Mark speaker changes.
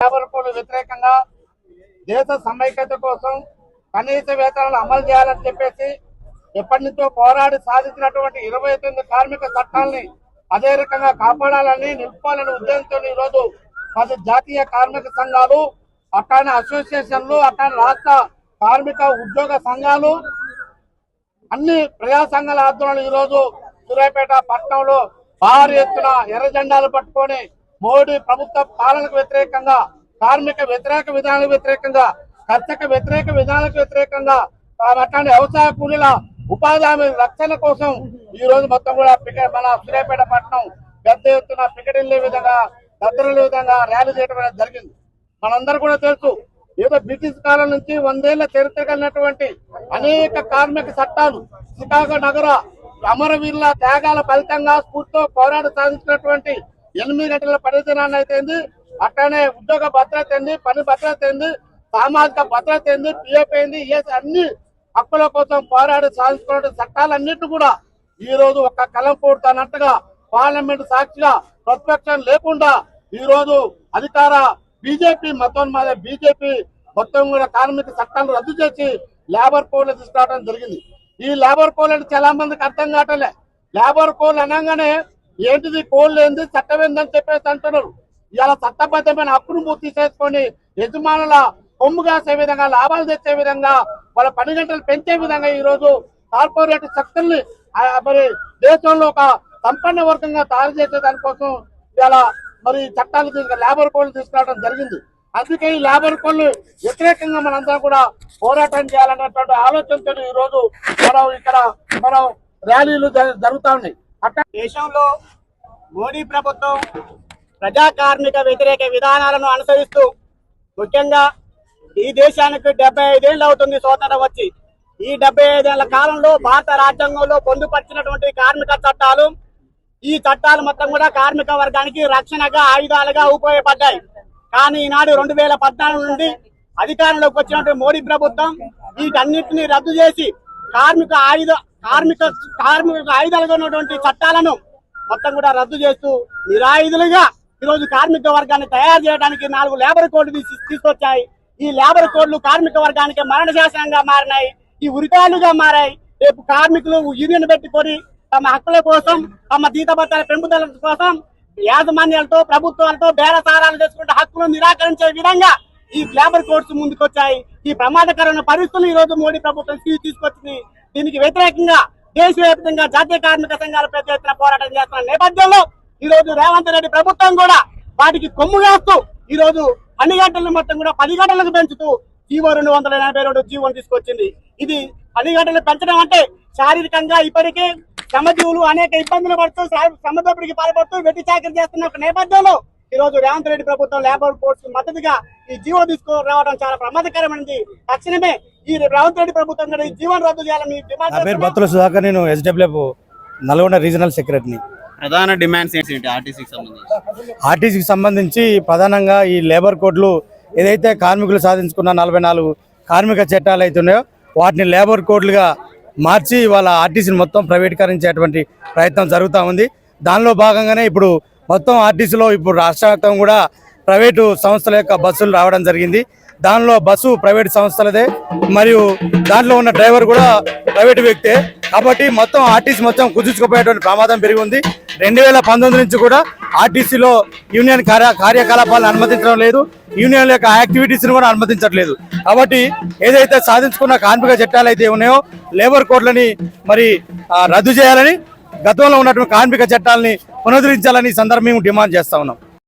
Speaker 1: లేబర్కు వ్యతిరేకంగా దేశ సమైక్యత కోసం కనీస వేతనాలు అమలు చేయాలని చెప్పేసి ఎప్పటి నుంచో పోరాడి సాధించినటువంటి ఇరవై తొమ్మిది కార్మిక చట్టాలని అదే రకంగా కాపాడాలని నిలుపుకోవాలనే ఉద్దేశంతో ఈ రోజు పది జాతీయ కార్మిక సంఘాలు అట్లానే అసోసియేషన్లు అట్లానే రాష్ట్ర కార్మిక ఉద్యోగ సంఘాలు అన్ని ప్రజా సంఘాల ఆధ్వర్యంలో ఈ రోజు సూర్యాపేట పట్టణంలో భారీ ఎత్తున ఎర్ర జెండాలు పట్టుకొని మోడీ ప్రభుత్వ పాలనకు వ్యతిరేకంగా కార్మిక వ్యతిరేక విధానాలకు వ్యతిరేకంగా కర్షక వ్యతిరేక విధానాలకు వ్యతిరేకంగా ఆ, అట్లాంటి వ్యవసాయ కూలీల ఉపాధి హామీ రక్షణ కోసం ఈ రోజు మొత్తం కూడా పికెట్ మన సూర్యాపేట పట్టణం పెద్ద ఎత్తున పికెటిల్లే విధంగా దద్దరులే విధంగా ర్యాలీ చేయడం అనేది జరిగింది. మనందరూ కూడా తెలుసు ఏదో బ్రిటిష్ కాలం నుంచి వందేళ్ళ చరిత్ర కలిగినటువంటి అనేక కార్మిక చట్టాలు చికాగో నగర అమరవీరుల త్యాగాల ఫలితంగా స్ఫూర్తితో పోరాట సాధించినటువంటి ఎనిమిది గంటల పనిదినాన్ని అయితే అట్లానే ఉద్యోగ భద్రత ఏంది? పని భద్రత ఏంది? సామాజిక భద్రత ఏంది? పిఎఫ్ ఏంది? ఈఎస్ అన్ని హక్కుల కోసం పోరాడి సాధించుకున్న చట్టాలన్నింటినీ కూడా ఈ రోజు ఒక కలం పూడుతానట్టుగా పార్లమెంట్ సాక్షిగా ప్రతిపక్షం లేకుండా ఈ రోజు అధికార బీజేపీ మతోన్మాద బీజేపీ మొత్తం కూడా కార్మిక చట్టాలను రద్దు చేసి లేబర్ కోడ్లు తీసుకురావడం జరిగింది. ఈ లేబర్ కోడ్ అంటే చాలా మందికి అర్థం కావట్లే. లేబర్ కోడ్ అనగానే ఏంటిది కోళ్ళు ఏంది? చట్టం ఏందని చెప్పేసి అంటున్నారు. ఇలా చట్టబద్ధమైన హక్కును పూర్తి చేసుకొని యజమానుల కొమ్ము కాసే విధంగా లాభాలు తెచ్చే విధంగా వాళ్ళ పని గంటలు పెంచే విధంగా ఈ రోజు కార్పొరేట్ శక్తుల్ని మరి దేశంలో ఒక సంపన్న వర్గంగా తయారు చేసే దానికోసం ఇలా మరి చట్టాలు తీసుకు లేబర్ కోడ్లు తీసుకురావడం జరిగింది. అందుకే ఈ లేబర్ కోడ్లు వ్యతిరేకంగా మనందరం కూడా పోరాటం చేయాలన్నటువంటి ఆలోచనతో ఈ రోజు మనం ఇక్కడ మనం ర్యాలీలు జరుగుతా ఉన్నాయి. అట్లా
Speaker 2: దేశంలో మోడీ ప్రభుత్వం ప్రజా కార్మిక వ్యతిరేక విధానాలను అనుసరిస్తూ ముఖ్యంగా ఈ దేశానికి డెబ్బై ఐదేళ్ళు అవుతుంది స్వతంత్రం వచ్చి. ఈ డెబ్బై ఐదేళ్ళ కాలంలో భారత రాజ్యాంగంలో పొందుపరిచినటువంటి కార్మిక చట్టాలు ఈ చట్టాలు మొత్తం కూడా కార్మిక వర్గానికి రక్షణగా ఆయుధాలుగా ఉపయోగపడ్డాయి. కానీ ఈనాడు రెండు వేల పద్నాలుగు నుండి అధికారంలోకి వచ్చినటువంటి మోడీ ప్రభుత్వం వీటన్నిటిని రద్దు చేసి కార్మిక ఆయుధ కార్మిక కార్మిక ఆయుధాలుగా ఉన్నటువంటి చట్టాలను మొత్తం కూడా రద్దు చేస్తూ నిరాయుధులుగా ఈరోజు కార్మిక వర్గాన్ని తయారు చేయడానికి నాలుగు లేబర్ కోడ్లు తీసి తీసుకొచ్చాయి. ఈ లేబర్ కోడ్లు కార్మిక వర్గానికి మరణ శాసనంగా మారినాయి. ఈ ఉరికాయలుగా మారాయి. రేపు కార్మికులు యూనియన్ పెట్టుకొని తమ హక్కుల కోసం తమ జీతభత్తాల పెంపుదల కోసం యాజమాన్యాలతో ప్రభుత్వాలతో బేరసారాలు చేసుకుంటే హక్కులను నిరాకరించే విధంగా ఈ లేబర్ కోడ్స్ ముందుకొచ్చాయి. ఈ ప్రమాదకరమైన పరిస్థితులు ఈ రోజు మోడీ ప్రభుత్వం తీసుకొచ్చింది. దీనికి వ్యతిరేకంగా దేశవ్యాప్తంగా జాతీయ కార్మిక సంఘాలు పెద్ద ఎత్తున పోరాటం చేస్తున్న నేపథ్యంలో ఈ రోజు రేవంత్ రెడ్డి ప్రభుత్వం కూడా వాటికి కొమ్ము వేస్తూ ఈ రోజు అన్ని గంటలను మొత్తం కూడా పది గంటలకు పెంచుతూ జీవో రెండు వందల ఎనభై రెండు జీవోని తీసుకొచ్చింది. ఇది పది గంటలు పెంచడం అంటే శారీరకంగా ఇప్పటికే శ్రమజీవులు అనేక ఇబ్బందులు పడుతూ సమదోపుడికి పాల్పడుతూ వెట్టి చాకరీ చేస్తున్న ఒక నేపథ్యంలో ఈ రోజు రేవంత్ రెడ్డి ప్రభుత్వం లేబర్ ఫోర్స్ మద్దతుగా ఈ జీవో తీసుకురావడం చాలా ప్రమాదకరమైనది. తక్షణమే ఈ రేవంత్ రెడ్డి ప్రభుత్వం కూడా ఈ జీవోను రద్దు చేయాలని డిమాండ్
Speaker 3: నా పేరు
Speaker 2: చేస్తున్నాం.
Speaker 3: బత్తుల సుధాకర్ నేను ఎస్డబ్ల్యూఎఫ్ నల్గొండ రీజనల్ సెక్రటరీని.
Speaker 4: ప్రధాన డిమాండ్స్ ఏంటి? ఆర్టీసీకి సంబంధించి.
Speaker 3: ఆర్టీసీకి సంబంధించి ప్రధానంగా ఈ లేబర్ కోడ్లు ఏదైతే కార్మికులు సాధించుకున్న నలభై నాలుగు కార్మిక చట్టాలు అయితే ఉన్నాయో వాటిని లేబర్ కోడ్లుగా మార్చి వాళ్ళ ఆర్టీసీని మొత్తం ప్రైవేటీకరించేటువంటి ప్రయత్నం జరుగుతూ ఉంది. దానిలో భాగంగానే ఇప్పుడు మొత్తం ఆర్టీసీలో ఇప్పుడు రాష్ట్ర కూడా ప్రైవేటు సంస్థల యొక్క బస్సులు రావడం జరిగింది. దానిలో బస్సు ప్రైవేట్ సంస్థలదే మరియు దాంట్లో ఉన్న డ్రైవర్ కూడా ప్రైవేటు వ్యక్తే. కాబట్టి మొత్తం ఆర్టీసీ మొత్తం కుదుర్చుకుపోయేటువంటి ప్రమాదం పెరిగి ఉంది. రెండు వేల పంతొమ్మిది నుంచి కూడా ఆర్టీసీలో యూనియన్ కార్య కార్యకలాపాలను అనుమతించడం లేదు. యూనియన్ యొక్క యాక్టివిటీస్ని కూడా అనుమతించట్లేదు. కాబట్టి ఏదైతే సాధించుకున్న కార్మిక చట్టాలు అయితే ఉన్నాయో లేబర్ కోడ్లని మరి రద్దు చేయాలని గతంలో ఉన్నటువంటి కార్మిక చట్టాలని పునరుద్ధరించాలని ఈ సందర్భం మేము డిమాండ్ చేస్తా ఉన్నాం.